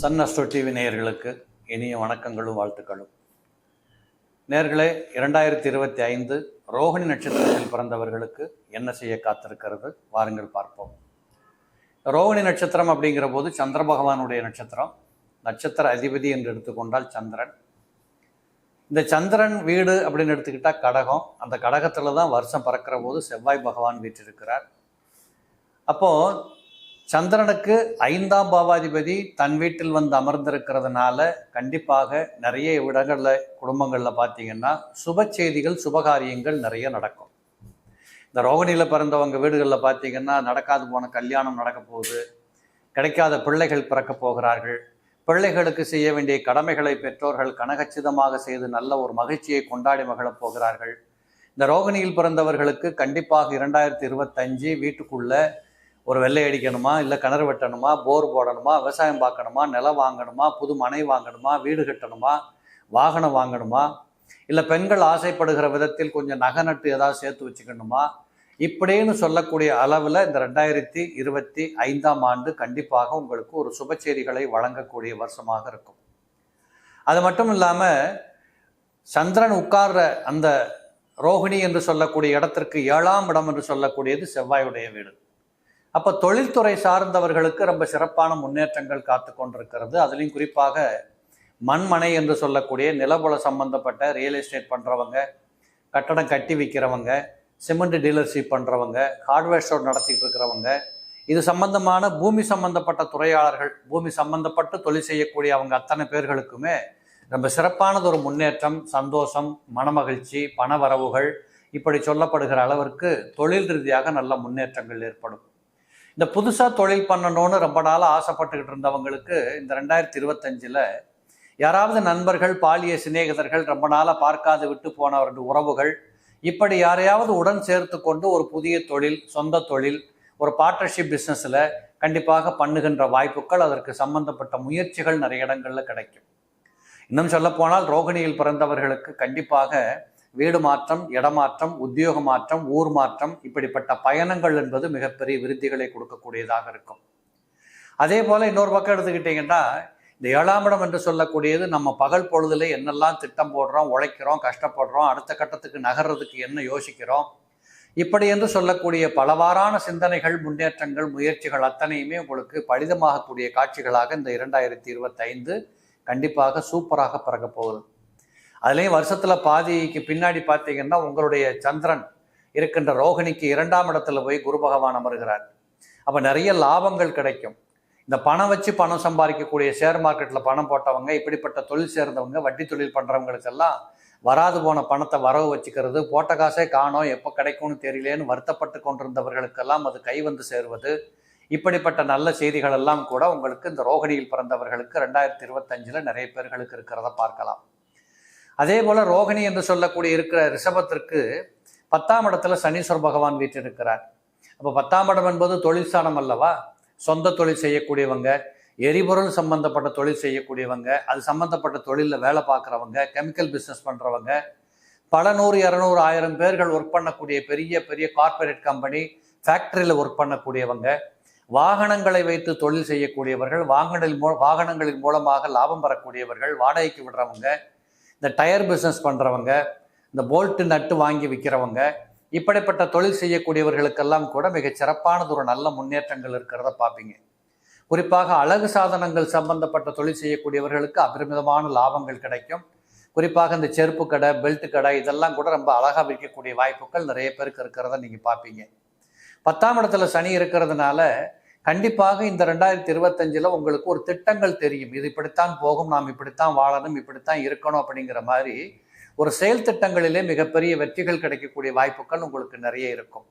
Sun TV நேயர்களுக்கு இனிய வணக்கங்களும் வாழ்த்துக்களும். நேர்களே இரண்டாயிரத்தி இருபத்தி ஐந்து ரோகிணி நட்சத்திரத்தில் பிறந்தவர்களுக்கு என்ன செய்ய காத்திருக்கிறது? வாருங்கள் பார்ப்போம். ரோகிணி நட்சத்திரம் அப்படிங்கிற போது சந்திர பகவானுடைய நட்சத்திரம். நட்சத்திர அதிபதி என்று எடுத்துக்கொண்டால் சந்திரன். இந்த சந்திரன் வீடு அப்படின்னு எடுத்துக்கிட்டா கடகம். அந்த கடகத்தில் தான் வருஷம் பறக்கிற போது செவ்வாய் பகவான் வீற்றிருக்கிறார். அப்போது சந்திரனுக்கு ஐந்தாம் பாவாதிபதி தன் வீட்டில் வந்து அமர்ந்திருக்கிறதுனால கண்டிப்பாக நிறைய இடங்களில் குடும்பங்களில் பார்த்தீங்கன்னா சுப செய்திகள் சுபகாரியங்கள் நிறைய நடக்கும். இந்த ரோகிணியில் பிறந்தவங்க வீடுகளில் பார்த்தீங்கன்னா நடக்காது போன கல்யாணம் நடக்க போகுது. கிடைக்காத பிள்ளைகள் பிறக்க போகிறார்கள். பிள்ளைகளுக்கு செய்ய வேண்டிய கடமைகளை பெற்றோர்கள் கனகச்சிதமாக செய்து நல்ல ஒரு மகிழ்ச்சியை கொண்டாடி மகிழப் போகிறார்கள். இந்த ரோகிணியில் பிறந்தவர்களுக்கு கண்டிப்பாக இரண்டாயிரத்தி இருபத்தஞ்சு வீட்டுக்குள்ள ஒரு வெள்ளை அடிக்கணுமா இல்லை கிணறு வெட்டணுமா போர் போடணுமா விவசாயம் பார்க்கணுமா நிலம் வாங்கணுமா புது மனை வாங்கணுமா வீடு கட்டணுமா வாகனம் வாங்கணுமா இல்லை பெண்கள் ஆசைப்படுகிற விதத்தில் கொஞ்சம் நகை நட்டு ஏதாவது சேர்த்து வச்சுக்கணுமா? இப்படின்னு சொல்லக்கூடிய அளவில் இந்த ரெண்டாயிரத்தி இருபத்தி ஐந்தாம் ஆண்டு கண்டிப்பாக உங்களுக்கு ஒரு சுப செய்திகளை வழங்கக்கூடிய வருஷமாக இருக்கும். அது மட்டும் இல்லாமல் சந்திரன் உட்கார்ற அந்த ரோகிணி என்று சொல்லக்கூடிய இடத்திற்கு ஏழாம் இடம் என்று சொல்லக்கூடியது செவ்வாயுடைய வீடு. அப்போ தொழில்துறை சார்ந்தவர்களுக்கு ரொம்ப சிறப்பான முன்னேற்றங்கள் காத்து கொண்டிருக்கிறது. அதுலேயும் குறிப்பாக மண்மனை என்று சொல்லக்கூடிய நிலபுல சம்பந்தப்பட்ட ரியல் எஸ்டேட் பண்ணுறவங்க கட்டடம் கட்டி விற்கிறவங்க சிமெண்ட் டீலர்ஷிப் பண்ணுறவங்க ஹார்ட்வேர் ஸ்டோர் நடத்திட்டு இருக்கிறவங்க இது சம்பந்தமான பூமி சம்பந்தப்பட்ட துறையாளர்கள் பூமி சம்பந்தப்பட்டு தொழில் செய்யக்கூடிய அவங்க அத்தனை பேர்களுக்குமே ரொம்ப சிறப்பானது ஒரு முன்னேற்றம் சந்தோஷம் மனமகிழ்ச்சி பணவரவுகள் இப்படி சொல்லப்படுகிற அளவிற்கு தொழில் ரீதியாக நல்ல முன்னேற்றங்கள் ஏற்படும். இந்த புதுசாக தொழில் பண்ணணும்னு ரொம்ப நாளாக ஆசைப்பட்டுக்கிட்டு இருந்தவங்களுக்கு இந்த ரெண்டாயிரத்தி இருபத்தஞ்சில் யாராவது நண்பர்கள் பாலிய சிநேகிதர்கள் ரொம்ப நாளாக பார்க்காது விட்டு போனவர்கள் உறவுகள் இப்படி யாரையாவது உடன் சேர்த்து கொண்டு ஒரு புதிய தொழில் சொந்த தொழில் ஒரு பார்ட்னர்ஷிப் பிஸ்னஸில் கண்டிப்பாக பண்ணுகின்ற வாய்ப்புகள் அதற்கு சம்பந்தப்பட்ட முயற்சிகள் நிறைய இடங்களில் கிடைக்கும். இன்னும் சொல்லப்போனால் ரோகிணியில் பிறந்தவர்களுக்கு கண்டிப்பாக வீடு மாற்றம் இடமாற்றம் உத்தியோக மாற்றம் ஊர் மாற்றம் இப்படிப்பட்ட பயணங்கள் என்பது மிகப்பெரிய விருத்திகளை கொடுக்கக்கூடியதாக இருக்கும். அதே போல் இன்னொரு பக்கம் எடுத்துக்கிட்டிங்கன்னா இந்த ஏழாம் இடம் என்று சொல்லக்கூடியது நம்ம பகல் பொழுதுல என்னெல்லாம் திட்டம் போடுறோம் உழைக்கிறோம் கஷ்டப்படுறோம் அடுத்த கட்டத்துக்கு நகர்றதுக்கு என்ன யோசிக்கிறோம்? இப்படி என்று சொல்லக்கூடிய பலவாறான சிந்தனைகள் முன்னேற்றங்கள் முயற்சிகள் அத்தனையுமே உங்களுக்கு பலிதமாகக்கூடிய காட்சிகளாக இந்த இரண்டாயிரத்தி இருபத்தைந்து கண்டிப்பாக சூப்பராக பிறக்க போகுது. அதுலேயும் வருஷத்தில் பாதிக்கு பின்னாடி பார்த்தீங்கன்னா உங்களுடைய சந்திரன் இருக்கின்ற ரோகிணிக்கு இரண்டாம் இடத்துல போய் குரு பகவான் அமர்கிறார். அப்போ நிறைய லாபங்கள் கிடைக்கும். இந்த பணம் வச்சு பணம் சம்பாதிக்கக்கூடிய ஷேர் மார்க்கெட்டில் பணம் போட்டவங்க இப்படிப்பட்ட தொழில் சேர்ந்தவங்க வட்டி தொழில் பண்ணுறவங்களுக்கெல்லாம் வராது போன பணத்தை வரவு வச்சுக்கிறது போட்ட காசே காணோம் எப்போ கிடைக்கும்னு தெரியலேன்னு வருத்தப்பட்டு கொண்டிருந்தவர்களுக்கெல்லாம் அது கை வந்து சேருவது. இப்படிப்பட்ட நல்ல செய்திகள் எல்லாம் கூட உங்களுக்கு இந்த ரோகிணியில் பிறந்தவர்களுக்கு ரெண்டாயிரத்தி இருபத்தஞ்சில் நிறைய பேர்களுக்கு இருக்கிறத பார்க்கலாம். அதே போல் ரோகிணி என்று சொல்லக்கூடிய இருக்கிற ரிஷபத்திற்கு பத்தாம் இடத்துல சனீஸ்வர் பகவான் வீற்றிருக்கிறார். அப்போ பத்தாம் இடம் என்பது தொழிற்சானம் அல்லவா? சொந்த தொழில் செய்யக்கூடியவங்க எரிபொருள் சம்பந்தப்பட்ட தொழில் செய்யக்கூடியவங்க அது சம்பந்தப்பட்ட தொழிலில் வேலை பார்க்குறவங்க கெமிக்கல் பிஸ்னஸ் பண்ணுறவங்க பல நூறு இரநூறு ஆயிரம் பேர்கள் ஒர்க் பண்ணக்கூடிய பெரிய பெரிய கார்ப்பரேட் கம்பெனி ஃபேக்ட்ரியில் ஒர்க் பண்ணக்கூடியவங்க வாகனங்களை வைத்து தொழில் செய்யக்கூடியவர்கள் வாகனங்களில் மூ வாகனங்களின் மூலமாக லாபம் பெறக்கூடியவர்கள் வாடகைக்கு விடுறவங்க இந்த டயர் பிஸ்னஸ் பண்ணுறவங்க இந்த போல்ட்டு நட்டு வாங்கி விற்கிறவங்க இப்படிப்பட்ட தொழில் செய்யக்கூடியவர்களுக்கெல்லாம் கூட மிகச் சிறப்பானது ஒரு நல்ல முன்னேற்றங்கள் இருக்கிறத பார்ப்பீங்க. குறிப்பாக அழகு சாதனங்கள் சம்பந்தப்பட்ட தொழில் செய்யக்கூடியவர்களுக்கு அபரிமிதமான லாபங்கள் கிடைக்கும். குறிப்பாக இந்த செருப்பு கடை பெல்ட் கடை இதெல்லாம் கூட ரொம்ப அழகாக விற்கக்கூடிய வாய்ப்புகள் நிறைய பேருக்கு இருக்கிறத நீங்கள் பார்ப்பீங்க. பத்தாம் இடத்துல சனி இருக்கிறதுனால கண்டிப்பாக இந்த ரெண்டாயிரத்தி இருபத்தஞ்சில் உங்களுக்கு ஒரு திட்டங்கள் தெரியும். இது இப்படித்தான் போகும் நாம் இப்படித்தான் வாழணும் இப்படித்தான் இருக்கணும் அப்படிங்கிற மாதிரி ஒரு செயல் திட்டங்களிலே மிகப்பெரிய வெற்றிகள் கிடைக்கக்கூடிய வாய்ப்புகள் உங்களுக்கு நிறைய இருக்கும்.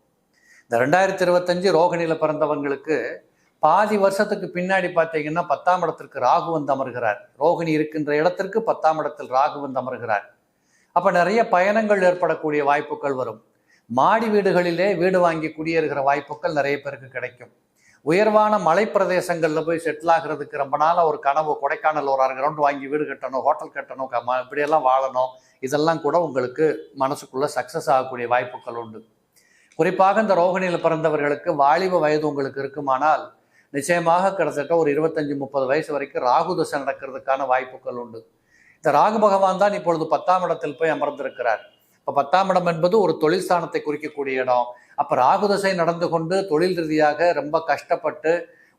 இந்த ரெண்டாயிரத்தி இருபத்தஞ்சு ரோகிணியில் பிறந்தவங்களுக்கு பாதி வருஷத்துக்கு பின்னாடி பார்த்தீங்கன்னா பத்தாம் இடத்திற்கு ராகு வந்து அமர்கிறார். ரோகிணி இருக்கின்ற இடத்திற்கு பத்தாம் இடத்தில் ராகு வந்து அமர்கிறார். அப்போ நிறைய பயணங்கள் ஏற்படக்கூடிய வாய்ப்புகள் வரும். மாடி வீடுகளிலே வீடு வாங்கி குடியேறுகிற வாய்ப்புகள் நிறைய பேருக்கு கிடைக்கும். உயர்வான மலை பிரதேசங்களில் போய் செட்டில் ஆகிறதுக்கு ரொம்ப நாளாக ஒரு கனவு கொடைக்கானல் ஒரு அரை கிரவுண்ட் வாங்கி வீடு கட்டணும் ஹோட்டல் கட்டணும் க- இப்படியெல்லாம் வாழணும். இதெல்லாம் கூட உங்களுக்கு மனசுக்குள்ளே சக்ஸஸ் ஆகக்கூடிய வாய்ப்புகள் உண்டு. குறிப்பாக இந்த ரோகிணியில் பிறந்தவர்களுக்கு வாலிப வயது உங்களுக்கு இருக்குமானால் நிச்சயமாக கிட்டத்தட்ட ஒரு இருபத்தஞ்சி முப்பது வயசு வரைக்கும் ராகு தசை நடக்கிறதுக்கான வாய்ப்புகள் உண்டு. இந்த ராகு பகவான் தான் இப்பொழுது பத்தாம் இடத்தில் போய் அமர்ந்திருக்கிறார். இப்போ பத்தாம் இடம் என்பது ஒரு தொழில் ஸ்தானத்தை குறிக்கக்கூடிய இடம். அப்போ ராகுதசை நடந்து கொண்டு தொழில் ரீதியாக ரொம்ப கஷ்டப்பட்டு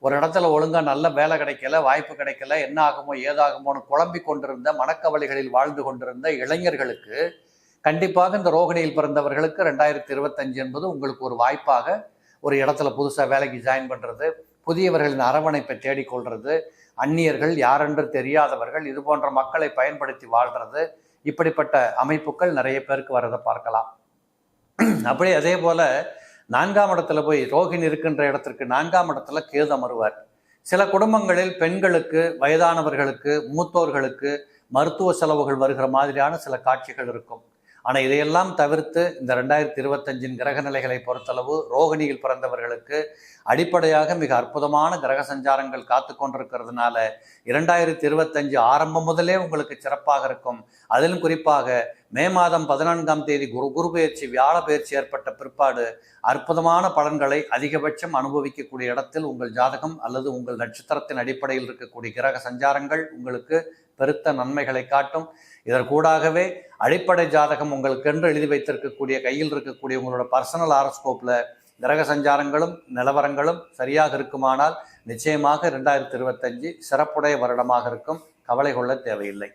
ஒரு இடத்துல ஒழுங்காக நல்ல வேலை கிடைக்கல வாய்ப்பு கிடைக்கல என்ன ஆகுமோ ஏதாகுமோன்னு குழம்பி கொண்டிருந்த மனக்கவலைகளில் வாழ்ந்து கொண்டிருந்த இளைஞர்களுக்கு கண்டிப்பாக இந்த ரோகிணியில் பிறந்தவர்களுக்கு ரெண்டாயிரத்தி இருபத்தஞ்சு என்பது உங்களுக்கு ஒரு வாய்ப்பாக ஒரு இடத்துல புதுசாக வேலைக்கு ஜாயின் பண்ணுறது புதியவர்களின் அரவணைப்பை தேடிக்கொள்வது அந்நியர்கள் யாரென்று தெரியாதவர்கள் இது போன்ற மக்களை பயன்படுத்தி வாழ்கிறது இப்படிப்பட்ட அமைப்புகள் நிறைய பேருக்கு வரதை பார்க்கலாம். அப்படியே அதே போல் நான்காம் இடத்துல போய் ரோகிணி இருக்கின்ற இடத்திற்கு நான்காம் இடத்துல கேது அமருவார். சில குடும்பங்களில் பெண்களுக்கு வயதானவர்களுக்கு மூத்தோர்களுக்கு மருத்துவ செலவுகள் வருகிற மாதிரியான சில காட்சிகள் இருக்கும். ஆனால் இதையெல்லாம் தவிர்த்து இந்த ரெண்டாயிரத்தி இருபத்தஞ்சின் கிரக நிலைகளை பொறுத்தளவு ரோகிணியில் பிறந்தவர்களுக்கு அடிப்படையாக மிக அற்புதமான கிரக சஞ்சாரங்கள் காத்து கொண்டிருக்கிறதுனால இரண்டாயிரத்தி இருபத்தஞ்சு ஆரம்பம் முதலே உங்களுக்கு சிறப்பாக இருக்கும். அதிலும் குறிப்பாக மே மாதம் பதினான்காம் தேதி குரு குரு பயிற்சி வியாழ பயிற்சி ஏற்பட்ட பிற்பாடு அற்புதமான பலன்களை அதிகபட்சம் அனுபவிக்கக்கூடிய இடத்தில் உங்கள் ஜாதகம் அல்லது உங்கள் நட்சத்திரத்தின் அடிப்படையில் இருக்கக்கூடிய கிரக சஞ்சாரங்கள் உங்களுக்கு பெருத்த நன்மைகளை காட்டும். இதற்கூடாகவே அடிப்படை ஜாதகம் உங்களுக்கென்று எழுதி வைத்திருக்கக்கூடிய கையில் இருக்கக்கூடிய உங்களோட பர்சனல் ஆரோஸ்கோப்பில் கிரக சஞ்சாரங்களும் நிலவரங்களும் சரியாக இருக்குமானால் நிச்சயமாக ரெண்டாயிரத்தி இருபத்தஞ்சு சிறப்புடைய வருடமாக இருக்கும். கவலை கொள்ள தேவையில்லை.